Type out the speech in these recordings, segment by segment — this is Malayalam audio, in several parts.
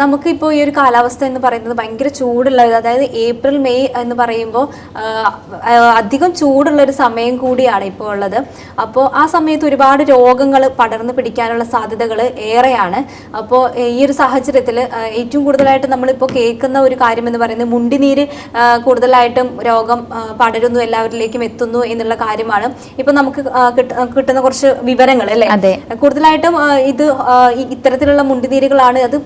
നമുക്കിപ്പോൾ ഈ ഒരു കാലാവസ്ഥ എന്ന് പറയുന്നത് ഭയങ്കര ചൂടുള്ള അതായത് ഏപ്രിൽ മെയ് എന്ന് പറയുമ്പോൾ അധികം ചൂടുള്ള ഒരു സമയം കൂടിയാണ് ഇപ്പോൾ ഉള്ളത്. അപ്പോൾ ആ സമയത്ത് ഒരുപാട് രോഗങ്ങൾ പടർന്നു പിടിക്കാനുള്ള സാധ്യതകൾ ഏറെയാണ്. അപ്പോൾ ഈ ഒരു സാഹചര്യത്തിൽ ഏറ്റവും കൂടുതലായിട്ട് നമ്മളിപ്പോൾ കേൾക്കുന്ന ഒരു കാര്യം എന്ന് പറയുന്നത് മുണ്ടിനീര് കൂടുതലായിട്ടും രോഗം പടരുന്നു എല്ലാവരിലേക്കും എത്തുന്നു എന്നുള്ള കാര്യമാണ്. ഇപ്പൊ നമുക്ക് കിട്ടുന്ന കുറച്ച് വിവരങ്ങൾ അല്ലേ. കൂടുതലായിട്ടും ഇത് ഇത്തരത്തിലുള്ള മുണ്ടിനീരുകളാണ് അത്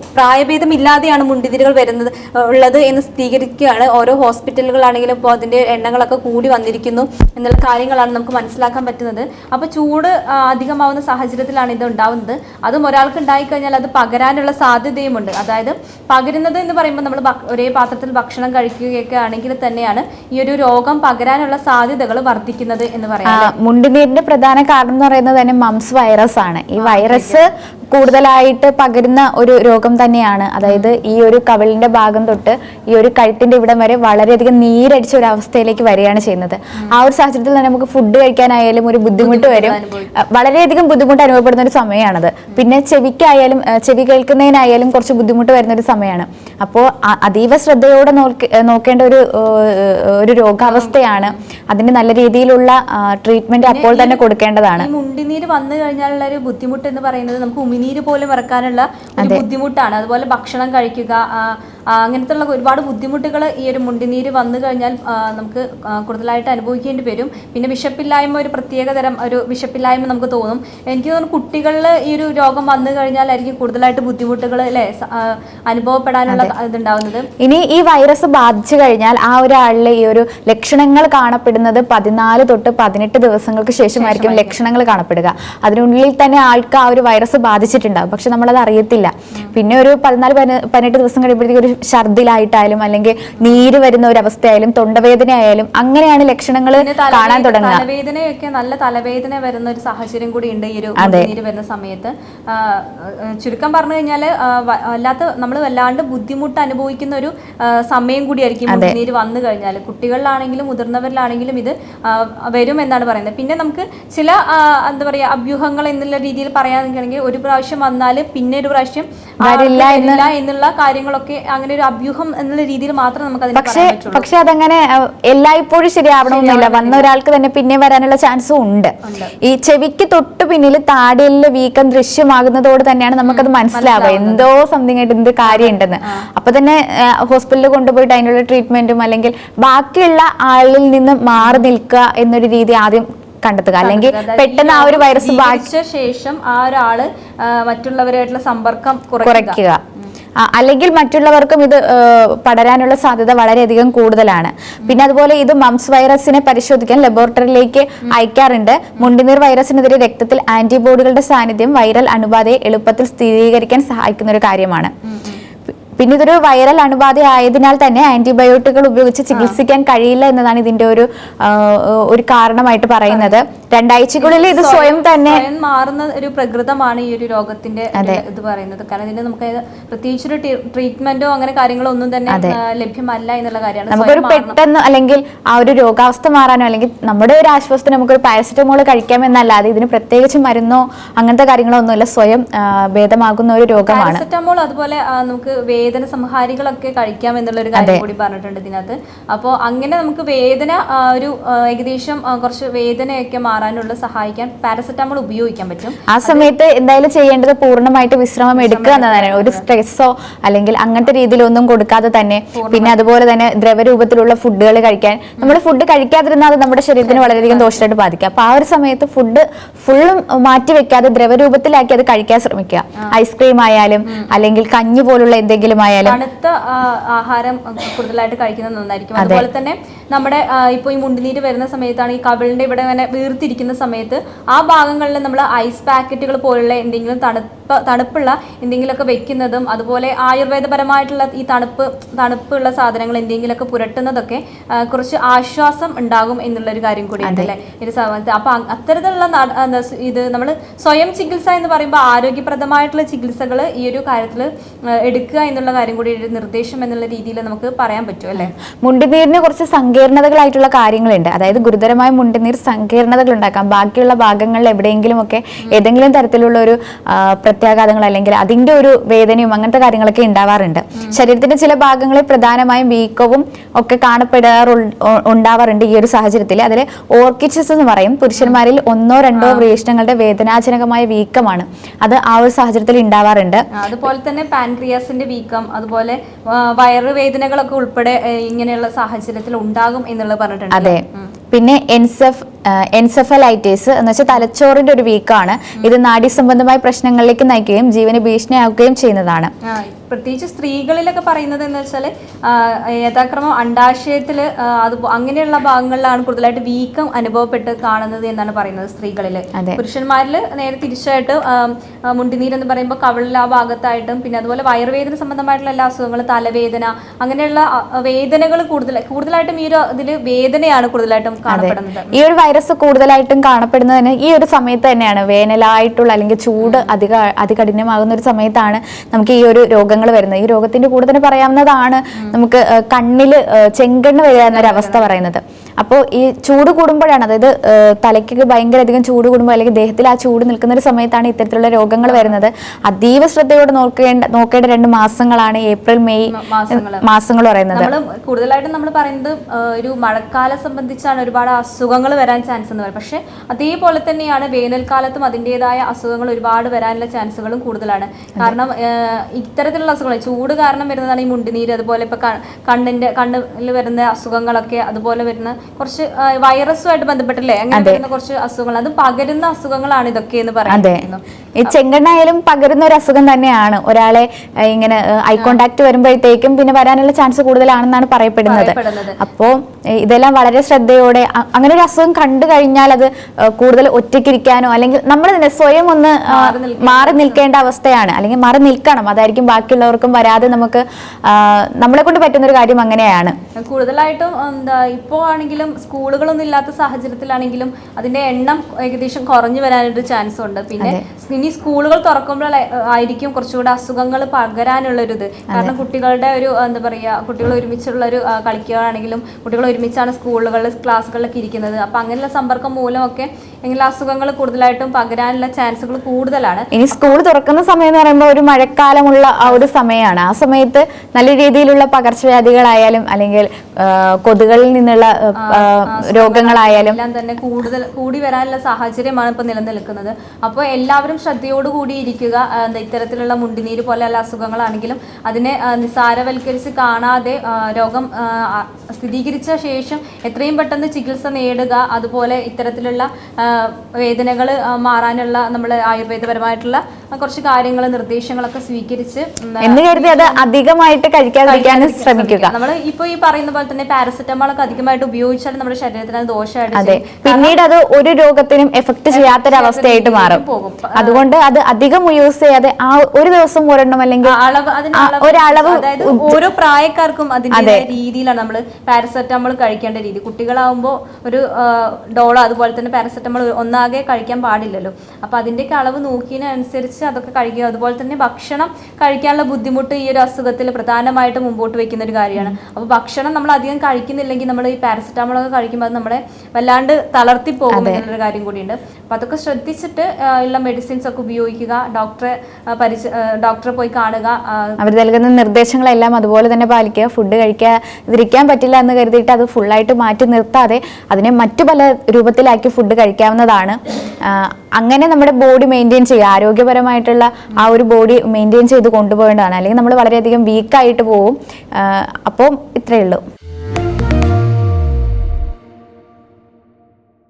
പ്രായഭേദമില്ലാതെയാണ് മുണ്ടിതിരികൾ വരുന്നത് ഉള്ളത് എന്ന് സ്ഥിരീകരിക്കുകയാണ്. ഓരോ ഹോസ്പിറ്റലുകളാണെങ്കിലും ഇപ്പോൾ അതിന്റെ എണ്ണങ്ങളൊക്കെ കൂടി വന്നിരിക്കുന്നു എന്നുള്ള കാര്യങ്ങളാണ് നമുക്ക് മനസ്സിലാക്കാൻ പറ്റുന്നത്. അപ്പോൾ ചൂട് അധികമാവുന്ന സാഹചര്യത്തിലാണ് ഇത് ഉണ്ടാവുന്നത്. അതും ഒരാൾക്ക് ഉണ്ടായിക്കഴിഞ്ഞാൽ അത് പകരാനുള്ള സാധ്യതയുമുണ്ട്. അതായത് പകരുന്നത് എന്ന് പറയുമ്പോൾ നമ്മൾ ഒരേ പാത്രത്തിൽ ഭക്ഷണം കഴിക്കുകയൊക്കെ ആണെങ്കിൽ തന്നെയാണ് ഈ ഒരു രോഗം പകരാനുള്ള സാധ്യതകൾ വർദ്ധിക്കുന്നത് എന്ന് പറയാം. മുണ്ടിനീരിന്റെ മുണ്ടുനീരിന്റെ പ്രധാന കാരണം എന്ന് പറയുന്നത് തന്നെ മംസ് വൈറസ് ആണ്. ഈ വൈറസ് കൂടുതലായിട്ട് പകരുന്ന ഒരു രോഗം തന്നെയാണ്. അതായത് ഈ ഒരു കവിളിന്റെ ഭാഗം തൊട്ട് ഈ ഒരു കഴുത്തിന്റെ ഇവിടം വരെ വളരെയധികം നീരടിച്ച ഒരു അവസ്ഥയിലേക്ക് വരികയാണ് ചെയ്യുന്നത്. ആ ഒരു സാഹചര്യത്തിൽ തന്നെ നമുക്ക് ഫുഡ് കഴിക്കാനായാലും ഒരു ബുദ്ധിമുട്ട് വരും. വളരെയധികം ബുദ്ധിമുട്ട് അനുഭവപ്പെടുന്ന ഒരു സമയമാണത് പിന്നെ ചെവിക്കായാലും ചെവി കേൾക്കുന്നതിനായാലും കുറച്ച് ബുദ്ധിമുട്ട് വരുന്ന ഒരു സമയമാണ് അപ്പോൾ അതീവ ശ്രദ്ധയോടെ നോക്കേണ്ട ഒരു ഒരു രോഗാവസ്ഥയാണ്. അതിന് നല്ല രീതിയിലുള്ള ട്രീറ്റ്മെന്റ് അപ്പോൾ തന്നെ കൊടുക്കേണ്ടതാണ്. മുണ്ടിനീര് വന്നു കഴിഞ്ഞാലുള്ള ഒരു ബുദ്ധിമുട്ട് എന്ന് പറയുന്നത് നമുക്ക് ഉമിനീര് പോലും ഇറക്കാനുള്ള ഒരു ബുദ്ധിമുട്ടാണ്. അതുപോലെ ഭക്ഷണം കഴിക്കുക അങ്ങനത്തെ ഉള്ള ഒരുപാട് ബുദ്ധിമുട്ടുകൾ ഈ ഒരു മുണ്ടിനീര് വന്നു കഴിഞ്ഞാൽ നമുക്ക് കൂടുതലായിട്ട് അനുഭവിക്കേണ്ടി വരും. പിന്നെ വിശപ്പില്ലായ്മ ഒരു പ്രത്യേക തരം ഒരു വിശപ്പില്ലായ്മ നമുക്ക് തോന്നും. എനിക്ക് തോന്നുന്നു കുട്ടികളിൽ ഈ ഒരു രോഗം വന്നു കഴിഞ്ഞാലായിരിക്കും കൂടുതലായിട്ട് ബുദ്ധിമുട്ടുകൾ അല്ലേ? അനുഭവപ്പെടാനുള്ള ഇതുണ്ടാവുന്നത്. ഇനി ഈ വൈറസ് ബാധിച്ചു കഴിഞ്ഞാൽ ആ ഒരാളിലെ ഈ ഒരു ലക്ഷണങ്ങൾ കാണപ്പെടുന്നത് പതിനാല് തൊട്ട് പതിനെട്ട് ദിവസങ്ങൾക്ക് ശേഷമായിരിക്കും. ലക്ഷണങ്ങൾ കാണപ്പെടുക. അതിനുള്ളിൽ തന്നെ ആൾക്ക് ആ ഒരു വൈറസ് ബാധിച്ചിട്ടുണ്ടാകും പക്ഷെ നമ്മളത് അറിയത്തില്ല. പിന്നെ ഒരു പതിനാല് പതിന- പതിനെട്ട് ദിവസം കഴിയുമ്പോഴത്തേക്ക് ഒരു ഛർദിലായിട്ടായാലും അല്ലെങ്കിൽ നീര് വരുന്ന ഒരു അവസ്ഥയായാലും തൊണ്ടവേദന ആയാലും അങ്ങനെയാണ് ലക്ഷണങ്ങൾ കാണാൻ തുടങ്ങുന്നത് തുടങ്ങുക. തലവേദനയൊക്കെ നല്ല തലവേദന വരുന്ന ഒരു സാഹചര്യം കൂടി ഉണ്ട് ഈ ഒരു നീര് വരുന്ന സമയത്ത്. ചുരുക്കം പറഞ്ഞു കഴിഞ്ഞാൽ അല്ലാത്ത നമ്മൾ വല്ലാണ്ട് ബുദ്ധിമുട്ട് അനുഭവിക്കുന്ന ഒരു സമയം കൂടിയായിരിക്കും നീര് വന്നു കഴിഞ്ഞാൽ. കുട്ടികളിലാണെങ്കിലും മുതിർന്നവരിലാണെങ്കിലും ഇത് വരും എന്നാണ് പറയുന്നത്. പിന്നെ നമുക്ക് ചില എന്താ പറയാ അഭ്യൂഹങ്ങൾ എന്നുള്ള രീതിയിൽ പറയാണെങ്കിൽ ഒരു പ്രാവശ്യം വന്നാൽ പിന്നെ ഒരു പ്രാവശ്യം വരില്ല എന്നുള്ള കാര്യങ്ങളൊക്കെ അങ്ങനെ ഒരു അഭ്യൂഹം എന്നുള്ള രീതിയിൽ മാത്രം നമുക്ക് പക്ഷേ പക്ഷെ അതങ്ങനെ എല്ലായ്പ്പോഴും ശരിയാവണമെന്നില്ല. വന്ന ഒരാൾക്ക് തന്നെ പിന്നെ വരാനുള്ള ചാൻസും ഉണ്ട്. ഈ ചെവിക്ക് തൊട്ട് പിന്നിൽ താടിയലിലെ വീക്കം ദൃശ്യമാകുന്നതോട് തന്നെയാണ് നമുക്കത് മനസ്സിലാവുക. എന്തോ സംതിങ് ആയിട്ട് എന്ത് കാര്യമുണ്ടെന്ന്. അപ്പൊ തന്നെ ഹോസ്പിറ്റലിൽ കൊണ്ടുപോയിട്ട് അതിനുള്ള ട്രീറ്റ്മെന്റും അല്ലെങ്കിൽ ബാക്കിയുള്ള ആളിൽ നിന്ന് മാറി നിൽക്കുക എന്നൊരു രീതി ആദ്യം കണ്ടെത്തുക. അല്ലെങ്കിൽ പെട്ടെന്ന് ആ ഒരു വൈറസ് ബാധിച്ച ശേഷം ആ ഒരാൾ മറ്റുള്ളവരായിട്ടുള്ള സമ്പർക്കം കുറയ്ക്കുക. അല്ലെങ്കിൽ മറ്റുള്ളവർക്കും ഇത് പടരാനുള്ള സാധ്യത വളരെയധികം കൂടുതലാണ്. പിന്നെ അതുപോലെ ഇത് മംസ് വൈറസിനെ പരിശോധിക്കാൻ ലബോറട്ടറിയിലേക്ക് അയക്കാറുണ്ട്. മുണ്ടിനീർ വൈറസിനെതിരെ രക്തത്തിൽ ആന്റിബോഡികളുടെ സാന്നിധ്യം വൈറൽ അണുബാധയെ എളുപ്പത്തിൽ സ്ഥിരീകരിക്കാൻ സഹായിക്കുന്ന ഒരു കാര്യമാണ് പിന്നെ ഇതൊരു വൈറൽ അണുബാധ ആയതിനാൽ തന്നെ ആന്റിബയോട്ടിക്കുകൾ ഉപയോഗിച്ച് ചികിത്സിക്കാൻ കഴിയില്ല എന്നതാണ് ഇതിന്റെ ഒരു ഒരു കാരണമായിട്ട് പറയുന്നത്. രണ്ടാഴ്ചക്കുള്ളിൽ ഇത് സ്വയം തന്നെ മാറുന്ന ഒരു പ്രകൃതമാണ് ഈ ഒരു രോഗത്തിന്റെ ഇത് പറയുന്നത്. കാരണം ഇതിന് നമുക്ക് പ്രത്യേകിച്ച് ഒരു ട്രീറ്റ്മെന്റോ അങ്ങനെ കാര്യങ്ങളോ ഒന്നും തന്നെ ലഭ്യമല്ല എന്നുള്ള കാര്യമാണ് നമുക്കൊരു പെട്ടെന്ന് അല്ലെങ്കിൽ ആ ഒരു രോഗാവസ്ഥ മാറാനോ അല്ലെങ്കിൽ നമ്മുടെ ഒരു ആശ്വാസത്തിന് നമുക്കൊരു പാരസെറ്റമോൾ കഴിക്കാമെന്നല്ലാതെ ഇതിന് പ്രത്യേകിച്ച് മരുന്നോ അങ്ങനത്തെ കാര്യങ്ങളോ ഒന്നുമില്ല. സ്വയം ഭേദമാകുന്ന ഒരു രോഗമാണ്. പാരസെറ്റമോൾ അതുപോലെ നമുക്ക് നമുക്ക് വേദന സംഹാരികളൊക്കെ കഴിക്കാം എന്നുള്ള ഒരു കാര്യം കൂടി പറഞ്ഞിട്ടുണ്ട് ഇതിനകത്ത്. അപ്പോൾ അങ്ങനെ നമുക്ക് വേദന ഒരു ഏകദേശം കുറച്ച് വേദനയൊക്കെ മാറാനുള്ള സഹായിക്കാൻ പാരസെറ്റാമോൾ ഉപയോഗിക്കാൻ പറ്റും. ആ സമയത്ത് എന്തായാലും ചെയ്യേണ്ടത് പൂർണമായിട്ട് വിശ്രമം എടുക്കുക എന്നതാണ്. ഒരു സ്ട്രെസ്സോ അല്ലെങ്കിൽ അങ്ങനത്തെ രീതിയിലൊന്നും കൊടുക്കാതെ തന്നെ. പിന്നെ അതുപോലെ തന്നെ ദ്രവരൂപത്തിലുള്ള ഫുഡുകൾ കഴിക്കാൻ. നമ്മൾ ഫുഡ് കഴിക്കാതിരുന്നാൽ അത് നമ്മുടെ ശരീരത്തിന് വളരെയധികം ദോഷമായിട്ട് ബാധിക്കുക അപ്പൊ ആ ഒരു സമയത്ത് ഫുഡ് ഫുള്ളും മാറ്റി വെക്കാതെ ദ്രവരൂപത്തിലാക്കി അത് കഴിക്കാൻ ശ്രമിക്കുക. ഐസ്ക്രീം ആയാലും അല്ലെങ്കിൽ കഞ്ഞി പോലുള്ള എന്തെങ്കിലും ആയാലും തണുത്ത ആഹാരം കൂടുതലായിട്ട് കഴിക്കുന്നത് നന്നായിരിക്കും. അതുപോലെ തന്നെ നമ്മുടെ ഇപ്പൊ ഇപ്പോൾ ഈ മുണ്ടിനീര് വരുന്ന സമയത്താണ് ഈ കവിളിന്റെ ഇവിടെ ഇങ്ങനെ വീർത്തിരിക്കുന്ന സമയത്ത് ആ ഭാഗങ്ങളിൽ നമ്മൾ ഐസ് പാക്കറ്റുകൾ പോലുള്ള എന്തെങ്കിലും തണുപ്പ് തണുപ്പുള്ള എന്തെങ്കിലുമൊക്കെ വെക്കുന്നതും അതുപോലെ ആയുർവേദപരമായിട്ടുള്ള ഈ തണുപ്പ് തണുപ്പുള്ള സാധനങ്ങൾ എന്തെങ്കിലുമൊക്കെ പുരട്ടുന്നതൊക്കെ കുറച്ച് ആശ്വാസം ഉണ്ടാകും എന്നുള്ളൊരു കാര്യം കൂടി അല്ലേ? ഒരു സമയത്ത് അപ്പൊ അത്തരത്തിലുള്ള ഇത് നമ്മൾ സ്വയം ചികിത്സ എന്ന് പറയുമ്പോൾ ആരോഗ്യപ്രദമായിട്ടുള്ള ചികിത്സകൾ ഈ ഒരു കാര്യത്തിൽ എടുക്കുക എന്നുള്ള കാര്യം കൂടി ഒരു നിർദ്ദേശം എന്നുള്ള രീതിയിൽ നമുക്ക് പറയാൻ പറ്റും അല്ലേ? മുണ്ടുനീരിന് കുറച്ച് സങ്കീർണതകളായിട്ടുള്ള കാര്യങ്ങളുണ്ട്. അതായത് ഗുരുതരമായ മുണ്ടുനീർ സങ്കീർണതകൾ ഉണ്ടാക്കാം. ബാക്കിയുള്ള ഭാഗങ്ങളിൽ എവിടെയെങ്കിലും ഒക്കെ ഏതെങ്കിലും തരത്തിലുള്ള ഒരു പ്രത്യാഘാതങ്ങൾ അല്ലെങ്കിൽ അതിന്റെ ഒരു വേദനയും അങ്ങനത്തെ കാര്യങ്ങളൊക്കെ ഉണ്ടാവാറുണ്ട്. ശരീരത്തിന്റെ ചില ഭാഗങ്ങളിൽ പ്രധാനമായും വീക്കവും ഒക്കെ കാണപ്പെടാറു ഉണ്ടാവാറുണ്ട് ഈ ഒരു സാഹചര്യത്തിൽ അതിൽ ഓർക്കിഡ്സ് എന്ന് പറയും. പുരുഷന്മാരിൽ ഒന്നോ രണ്ടോ വ്രീഷ്ണങ്ങളുടെ വേദനാജനകമായ വീക്കമാണ്. അത് ആ ഒരു സാഹചര്യത്തിൽ ഉണ്ടാവാറുണ്ട്. അതുപോലെ തന്നെ പാൻക്രിയാസിന്റെ വീക്കം അതുപോലെ വയറുവേദനകളൊക്കെ ഉൾപ്പെടെ ഇങ്ങനെയുള്ള സാഹചര്യത്തിൽ ഉണ്ടാകും എന്നുള്ളത് പറഞ്ഞിട്ടുണ്ട്. അതെ. പിന്നെ എൻസെഫ് എൻസെഫലൈറ്റിസ് എന്ന് വെച്ചാൽ തലച്ചോറിന്റെ ഒരു വീക്കാണ്. ഇത് നാഡി സംബന്ധമായ പ്രശ്നങ്ങളിലേക്ക് നയിക്കുകയും ജീവന് ഭീഷണിയാക്കുകയും ചെയ്യുന്നതാണ്. പ്രത്യേകിച്ച് സ്ത്രീകളിലൊക്കെ പറയുന്നത് എന്ന് വെച്ചാൽ യഥാക്രമം അണ്ടാശയത്തിൽ അത് അങ്ങനെയുള്ള ഭാഗങ്ങളിലാണ് കൂടുതലായിട്ട് വീക്കം അനുഭവപ്പെട്ട് കാണുന്നത് എന്നാണ് പറയുന്നത് സ്ത്രീകളിൽ പുരുഷന്മാരിൽ നേരെ തിരിച്ചായിട്ട് എന്ന് പറയുമ്പോൾ കവിളിൽ ആ ഭാഗത്തായിട്ടും പിന്നെ അതുപോലെ വയറുവേദന സംബന്ധമായിട്ടുള്ള എല്ലാ അസുഖങ്ങളും തലവേദന അങ്ങനെയുള്ള വേദനകൾ കൂടുതൽ കൂടുതലായിട്ടും ഈ ഒരു ഇതിൽ വേദനയാണ് കൂടുതലായിട്ടും കാണപ്പെടുന്നത്. ഈ ഒരു വൈറസ് കൂടുതലായിട്ടും കാണപ്പെടുന്നതിന് ഈ ഒരു സമയത്ത് തന്നെയാണ് വേനലായിട്ടുള്ള അല്ലെങ്കിൽ ചൂട് അധിക അതികഠിനമാകുന്ന ഒരു സമയത്താണ് നമുക്ക് ഈ ഒരു രോഗങ്ങൾ വരുന്നത്. ഈ രോഗത്തിന്റെ കൂടെ തന്നെ പറയാവുന്നതാണ് നമുക്ക് കണ്ണിൽ ചെങ്കണ്ണ് വരിക എന്നൊരു അവസ്ഥ പറയുന്നത്. അപ്പോൾ ഈ ചൂട് കൂടുമ്പോഴാണ് അതായത് തലയ്ക്ക് ഭയങ്കര അധികം ചൂട് കൂടുമ്പോൾ അല്ലെങ്കിൽ ദേഹത്തിൽ ആ ചൂട് നിൽക്കുന്ന ഒരു സമയത്താണ് ഇത്തരത്തിലുള്ള രോഗങ്ങൾ വരുന്നത്. അതീവ ശ്രദ്ധയോടെ നോക്കേണ്ട നോക്കേണ്ട രണ്ട് മാസങ്ങളാണ് ഏപ്രിൽ മെയ് മാസങ്ങൾ പറയുന്നത്. നമ്മൾ കൂടുതലായിട്ടും നമ്മൾ പറയുന്നത് ഒരു മഴക്കാലം സംബന്ധിച്ചാണ് ഒരുപാട് അസുഖങ്ങൾ വരാൻ ചാൻസ് എന്ന് പറയുന്നത് പക്ഷേ അതേപോലെ തന്നെയാണ് വേനൽക്കാലത്തും അതിന്റെതായ അസുഖങ്ങൾ ഒരുപാട് വരാനുള്ള ചാൻസുകളും കൂടുതലാണ്. കാരണം ഇത്തരത്തിലുള്ള അസുഖങ്ങൾ ചൂട് കാരണം വരുന്നതാണ് ഈ മുണ്ടിനീര് അതുപോലെ ഇപ്പൊ കണ്ണിന്റെ കണ്ണിൽ വരുന്ന അസുഖങ്ങളൊക്കെ അതുപോലെ വരുന്ന കുറച്ച് വൈറസുമായിട്ട് ബന്ധപ്പെട്ടില്ലേ? അങ്ങനെ കുറച്ച് അസുഖങ്ങൾ. അത് പകരുന്ന അസുഖങ്ങളാണ് ഇതൊക്കെ എന്ന് പറയുന്നത്. ഈ ചെങ്കണ്ണായാലും പകരുന്ന ഒരു അസുഖം തന്നെയാണ്. ഒരാളെ ഇങ്ങനെ ഐ കോണ്ടാക്ട് വരുമ്പോഴത്തേക്കും പിന്നെ വരാനുള്ള ചാൻസ് കൂടുതലാണെന്നാണ് പറയപ്പെടുന്നത്. അപ്പോ അപ്പോൾ ഇതെല്ലാം വളരെ ശ്രദ്ധയോടെ അങ്ങനെ ഒരു അസുഖം കണ്ടു കഴിഞ്ഞാൽ അത് കൂടുതൽ ഒറ്റയ്ക്കിരിക്കാനോ അല്ലെങ്കിൽ നമ്മൾ തന്നെ സ്വയം ഒന്ന് മാറി നിൽക്കേണ്ട അവസ്ഥയാണ്. അല്ലെങ്കിൽ മാറി നിൽക്കണം. അതായിരിക്കും ബാക്കിയുള്ളവർക്കും വരാതെ നമുക്ക് നമ്മളെ കൊണ്ട് പറ്റുന്ന ഒരു കാര്യം അങ്ങനെയാണ്. കൂടുതലായിട്ടും എന്താ ഇപ്പോ ആണെങ്കിലും സ്കൂളുകളൊന്നും ഇല്ലാത്ത സാഹചര്യത്തിലാണെങ്കിലും അതിന്റെ എണ്ണം ഏകദേശം കുറഞ്ഞു വരാനൊരു ചാൻസ് ഉണ്ട് പിന്നെ ഇനി സ്കൂളുകൾ തുറക്കുമ്പോൾ ആയിരിക്കും കുറച്ചുകൂടെ അസുഖങ്ങൾ പകരാനുള്ളൊരിത്. ഇത് കാരണം കുട്ടികളുടെ ഒരു എന്താ പറയുക കുട്ടികൾ ഒരുമിച്ചുള്ള ഒരു കളിക്കുകയാണെങ്കിലും കുട്ടികൾ ഒരുമിച്ചാണ് സ്കൂളുകളിൽ ക്ലാസ്സുകളിലൊക്കെ ഇരിക്കുന്നത്. അപ്പം അങ്ങനെയുള്ള സമ്പർക്കം മൂലമൊക്കെ ഇങ്ങനെ അസുഖങ്ങൾ കൂടുതലായിട്ടും പകരാനുള്ള ചാൻസുകൾ കൂടുതലാണ്. ഇനി സ്കൂൾ തുറക്കുന്ന സമയം എന്ന് പറയുമ്പോൾ ഒരു മഴക്കാലമുള്ള ആ ഒരു സമയമാണ് ആ സമയത്ത് നല്ല രീതിയിലുള്ള പകർച്ചവ്യാധികളായാലും അല്ലെങ്കിൽ കൊതുകളിൽ നിന്നുള്ള രോഗങ്ങളായാലും എല്ലാം തന്നെ കൂടുതൽ കൂടി വരാനുള്ള സാഹചര്യമാണ് ഇപ്പൊ നിലനിൽക്കുന്നത്. അപ്പോൾ എല്ലാവരും ശ്രദ്ധയോടുകൂടി ഇരിക്കുക എന്താ ഇത്തരത്തിലുള്ള മുണ്ടിനീര് പോലെയുള്ള അസുഖങ്ങളാണെങ്കിലും അതിനെ നിസാരവൽക്കരിച്ച് നിസ്സാരവൽക്കരിച്ച് കാണാതെ രോഗം സ്ഥിരീകരിച്ച ശേഷം എത്രയും പെട്ടെന്ന് ചികിത്സ നേടുക അതുപോലെ ഇത്തരത്തിലുള്ള വേദനകൾ മാറാനുള്ള നമ്മൾ ആയുർവേദപരമായിട്ടുള്ള കുറച്ച് കാര്യങ്ങൾ നിർദ്ദേശങ്ങളൊക്കെ സ്വീകരിച്ച് എന്ന് കരുതി അത് അധികമായിട്ട് കഴിക്കാതിരിക്കാൻ ശ്രമിക്കുക. നമ്മൾ ഇപ്പൊ ഈ പറയുന്ന പോലെ തന്നെ പാരസെറ്റമോൾ ഒക്കെ അധികമായിട്ട് ഉപയോഗിച്ചാൽ നമ്മുടെ ശരീരത്തിന് അത് ദോഷമായിട്ട് പിന്നീട് അത് ഒരു രോഗത്തിനും എഫക്ട് ചെയ്യാത്തൊരവസ്ഥയായിട്ട് മാറും. അതുകൊണ്ട് അത് അധികം യൂസ് ചെയ്യാതെ ആ ഒരു ദിവസം ഒരെണ്ണം അല്ലെങ്കിൽ ഒരളവ് അതായത് ഓരോ പ്രായക്കാർക്കും അതിന്റെ രീതിയിലാണ് നമ്മൾ പാരസെറ്റമോൾ കഴിക്കേണ്ട രീതി. കുട്ടികളാവുമ്പോൾ ഒരു ഡോളോ അതുപോലെ തന്നെ പാരസെറ്റമോൾ ഒന്നാകെ കഴിക്കാൻ പാടില്ലല്ലോ. അപ്പോൾ അതിന്റെയൊക്കെ അളവ് നോക്കിയതിനനുസരിച്ച് അതൊക്കെ കഴിക്കുക. അതുപോലെ തന്നെ ഭക്ഷണം കഴിക്കാനുള്ള ബുദ്ധിമുട്ട് ഈ ഒരു അസുഖത്തിൽ പ്രധാനമായിട്ട് മുമ്പോട്ട് വെക്കുന്ന ഒരു കാര്യമാണ്. അപ്പോൾ ഭക്ഷണം നമ്മൾ അധികം കഴിക്കുന്നില്ലെങ്കിൽ നമ്മൾ ഈ പാരസെറ്റാമോളൊക്കെ കഴിക്കുമ്പോൾ അത് നമ്മളെ വല്ലാണ്ട് തളർത്തി പോകും എന്നുള്ളൊരു കാര്യം കൂടിയുണ്ട്. അപ്പൊ അതൊക്കെ ശ്രദ്ധിച്ചിട്ട് ഉള്ള മെഡിസിൻസ് ഒക്കെ ഉപയോഗിക്കുക. ഡോക്ടറെ പരിച ഡോക്ടറെ പോയി കാണുക. അവർ നൽകുന്ന നിർദ്ദേശങ്ങളെല്ലാം അതുപോലെ തന്നെ പാലിക്കുക. ഫുഡ് കഴിക്കാതിരിക്കാൻ പറ്റില്ല എന്ന് കരുതിയിട്ട് അത് ഫുള്ളായിട്ട് മാറ്റി നിർത്താതെ അതിനെ മറ്റു പല രൂപത്തിലാക്കി ഫുഡ് കഴിക്കാവുന്നതാണ് ആ, അങ്ങനെ നമ്മുടെ ബോഡി മെയിന്റെയിൻ ചെയ്യുക ആരോഗ്യപരമായിട്ടുള്ള ആ ഒരു ബോഡി മെയിന്റെയിൻ ചെയ്ത് കൊണ്ടുപോകേണ്ടതാണ്. അല്ലെങ്കിൽ നമ്മൾ വളരെയധികം വീക്കായിട്ട് പോകും അപ്പോൾ ഇത്രയേ ഉള്ളൂ.